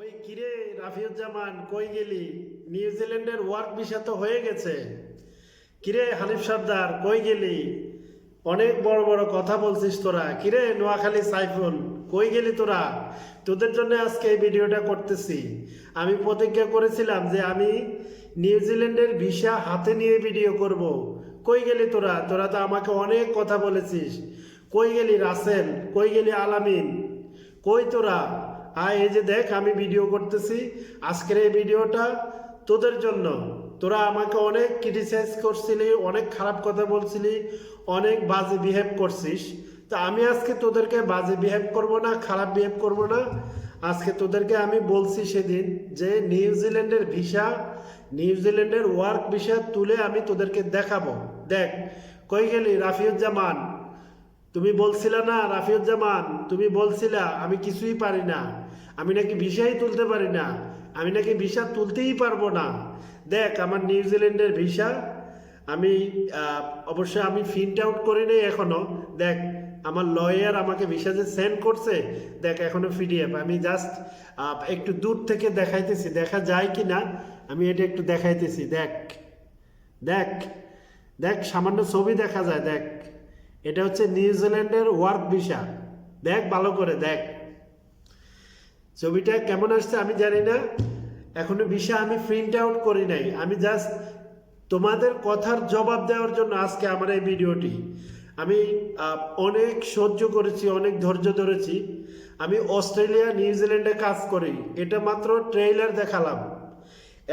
ওই কিরে রাফিউজ্জামান, কই গেলি? নিউজিল্যান্ডের ওয়ার্ক ভিসা তো হয়ে গেছে। কিরে হানিফ সর্দার, কই গেলি? অনেক বড় বড় কথা বলছিস তোরা। কিরে নোয়াখালী সাইফুল, কই গেলি তোরা? তোদের জন্য আজকে এই ভিডিওটা করতেছি। আমি প্রতিজ্ঞা করেছিলাম যে আমি নিউজিল্যান্ডের ভিসা হাতে নিয়ে ভিডিও করব। কই গেলি তোরা? তোরা তো আমাকে অনেক কথা বলেছিস। কই গেলি রাসেল? কই গেলি আলামিন? কই তোরা? আয় এই যে দেখ, আমি ভিডিও করতেছি। আজকের এই ভিডিওটা তোদের জন্য। তোরা আমাকে অনেক ক্রিটিসাইজ করছিলি, অনেক খারাপ কথা বলছিলি, অনেক বাজে বিহেভ করছিস। তা আমি আজকে তোদেরকে বাজে বিহেভ করব না, খারাপ বিহেভ করব না। আজকে তোদেরকে আমি বলছি সেদিন যে নিউজিল্যান্ডের ভিসা নিউজিল্যান্ডের ওয়ার্ক ভিসা তুলে আমি তোদেরকে দেখাবো। দেখ, কই গেলি? রাফিউজ্জামান। তুমি বলছিলে না, রাফিউজ্জামান, তুমি বলছিলা, আমি কিছুই পারি না। আমি নাকি ভিসাই তুলতে পারি না। আমি নাকি ভিসা তুলতেই পারব না। দেখ আমার নিউজিল্যান্ডের ভিসা আমি আহ, অবশ্যই আমি প্রিন্ট আউট করি নাই এখনও। দেখ আমার লয়ার আমাকে ভিসা যে সেন্ড করছে দেখ এখনও পিডিএফ আমি জাস্ট একটু দূর থেকে দেখাইতেছি দেখা যায় কি না আমি এটা একটু দেখাইতেছি। দেখ দেখ দেখ সামান্য ছবি দেখা যায় দেখ। এটা হচ্ছে নিউজিল্যান্ডের ওয়ার্ক ভিসা দেখ ভালো করে দেখ। ছবিটা কেমন আসছে আমি জানি না। এখনও বিষয় আমি প্রিন্ট আউট করি নাই। আমি জাস্ট তোমাদের কথার জবাব দেওয়ার জন্য আজকে আমার এই ভিডিওটি। আমি অনেক সহ্য করেছি, অনেক ধৈর্য ধরেছি। আমি অস্ট্রেলিয়া নিউজিল্যান্ডে কাজ করি। এটা মাত্র ট্রেইলার দেখালাম।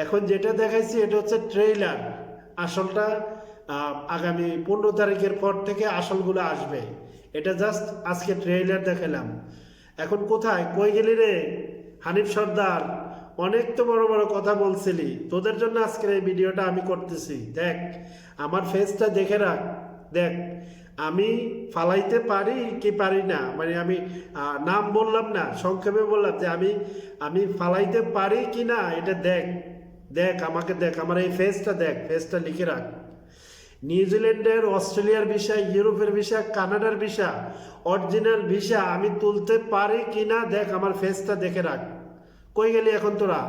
এখন যেটা দেখাইছি এটা হচ্ছে ট্রেইলার আসলটা আগামী পনেরো তারিখের পর থেকে আসলগুলো আসবে। এটা জাস্ট আজকে ট্রেইলার দেখালাম। এখন কোথায়? কই গেলি রে? হানিফ সর্দার, অনেক তো বড় বড় কথা বলছিলি। তোদের জন্য আজকের এই ভিডিওটা আমি করতেছি। দেখ, আমার ফেসটা দেখে রাখ। দেখ, আমি ফালাইতে পারি কি পারি না? মানে আমি নাম বললাম না, সংক্ষেপে বললাম যে আমি আমি ফালাইতে পারি কি না? এটা দেখ দেখ, আমাকে দেখ, আমার এই ফেসটা দেখ ফেসটা লিখে রাখ। নিউজিল্যান্ডের অস্ট্রেলিয়ার ভিসা, ইউরোপের ভিসা, কানাডার ভিসা, অরিজিনাল ভিসা আমি তুলতে পারি কি না দেখ, আমার ফেসটা দেখে রাখ। কই গেলি এখন তোরা?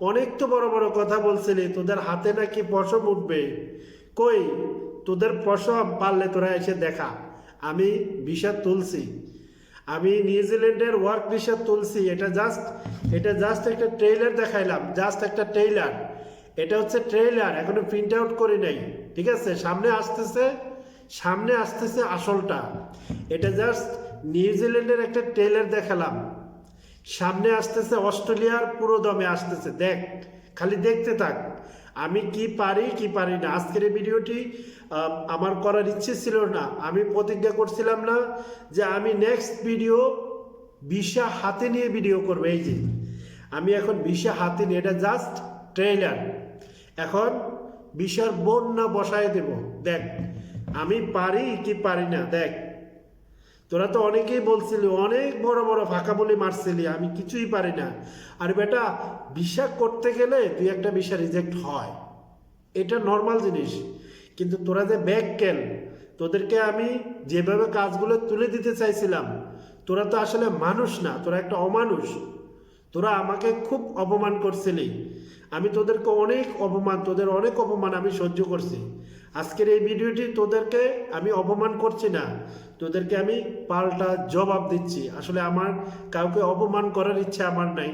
অনেক তো বড় বড় কথা বলছিলি, তোদের হাতে নাকি পশম উঠবে। কই, তোদের পশম পারলে তোরা এসে দেখা। আমি ভিসা তুলছি। আমি নিউজিল্যান্ডের ওয়ার্ক ভিসা তুলছি। এটা জাস্ট এটা জাস্ট একটা ট্রেইলার দেখাইলাম জাস্ট একটা ট্রেইলার এটা হচ্ছে ট্রেইলার এখনও প্রিন্ট আউট করি নাই, ঠিক আছে? সামনে আসতেছে সামনে আসতেছে আসলটা। এটা জাস্ট নিউজিল্যান্ডের একটা ট্রেইলার দেখালাম। সামনে আসতেছে অস্ট্রেলিয়ার, পুরো দমে আসতেছে। দেখ, খালি দেখতে থাক। আমি কি পারি কি পারি না? আজকের এই ভিডিওটি আমার করার ইচ্ছে ছিল না। আমি প্রতিজ্ঞা করছিলাম না যে আমি নেক্সট ভিডিও ভিসা হাতে নিয়ে ভিডিও করব। এই যে, আমি এখন ভিসা হাতে নিয়ে, এটা জাস্ট ট্রেইলার এখন ভিসার বন্যা বসায় দেব। দেখ, আমি পারি কি পারি না, দেখ। তোরা তো অনেকেই বলছিলি, অনেক বড় বড় ফাঁকা বলে মারছিলি, আমি কিছুই পারি না। আর বেটা ভিসা করতে গেলে দুই একটা ভিসা রিজেক্ট হয়। এটা নর্মাল জিনিস। কিন্তু তোরা যে ব্যাক কেন? তোদেরকে আমি যেভাবে কাজগুলো তুলে দিতে চাইছিলাম, তোরা তো আসলে মানুষ না, তোরা একটা অমানুষ। তোরা আমাকে খুব অপমান করছিলি। আমি তোদেরকে অনেক অপমান, তোদের অনেক অপমান আমি সহ্য করছি। আজকের এই ভিডিওটি তোদেরকে আমি অপমান করছি না, তোদেরকে আমি পাল্টা জবাব দিচ্ছি। আসলে আমার কাউকে অপমান করার ইচ্ছা আমার নাই,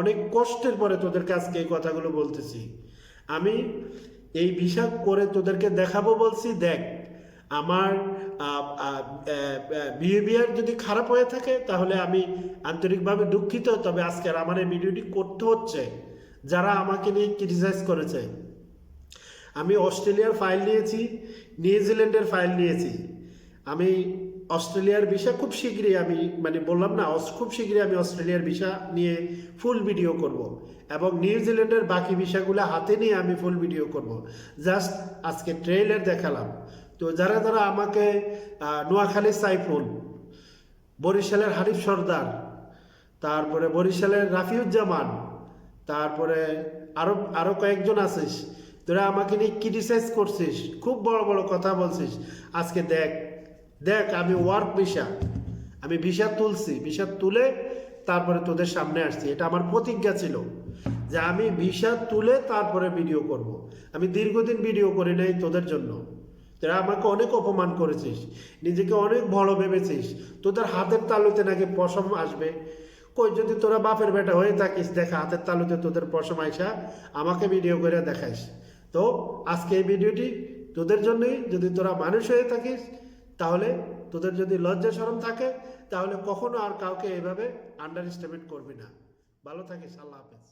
অনেক কষ্টের পরে তোদেরকে আজকে এই কথাগুলো বলতেছি। আমি এই ভিসা করে তোদেরকে দেখাবো বলছি, দেখ, আমার বিহেভিয়ার যদি খারাপ হয়ে থাকে, তাহলে আমি আন্তরিকভাবে দুঃখিত, তবে আজকের আমার এই ভিডিওটি করতে হচ্ছে। যারা আমাকে নিয়ে ক্রিটিসাইজ করেছে। আমি অস্ট্রেলিয়ার ফাইল নিয়েছি, নিউজিল্যান্ডের ফাইল নিয়েছি। আমি অস্ট্রেলিয়ার ভিসা খুব শীঘ্রই আমি মানে বললাম না খুব শীঘ্রই আমি অস্ট্রেলিয়ার ভিসা নিয়ে ফুল ভিডিও করব এবং নিউজিল্যান্ডের বাকি ভিসাগুলো হাতে নিয়ে আমি ফুল ভিডিও করব। জাস্ট আজকে ট্রেইলার দেখালাম। তো যারা যারা আমাকে নোয়াখালী সাইফুল, বরিশালের হারিফ সর্দার, তারপরে বরিশালের রাফিউজ্জামান তারপরে আরও আরও কয়েকজন আছিস। তোরা আমাকে নিয়ে ক্রিটিসাইজ করছিস, খুব বড় বড় কথা বলছিস। আজকে দেখ দেখ আমি ওয়ার্ক ভিসা আমি ভিসা তুলছি ভিসা তুলে তারপরে তোদের সামনে আসছি। এটা আমার প্রতিজ্ঞা ছিল যে আমি ভিসা তুলে তারপরে ভিডিও করব। আমি দীর্ঘদিন ভিডিও করি নাই তোদের জন্য। তোরা আমাকে অনেক অপমান করেছিস, নিজেকে অনেক বড় ভেবেছিস। তোদের হাতের তালুতে নাকি পশম আসবে। কই যদি তোরা বাপের বেটা হয়ে থাকিস, দেখা, হাতের তালুতে তোদের পশম আইসা আমাকে ভিডিও করে দেখাইস। তো আজকে এই ভিডিওটি তোদের জন্যই, যদি তোরা মানুষ হয়ে থাকিস, তাহলে তোদের যদি লজ্জা সরম থাকে, তাহলে কখনো আর কাউকে এইভাবে আন্ডার এস্টিমেট করবি না। ভালো থাকিস, আল্লাহ হাফেজ।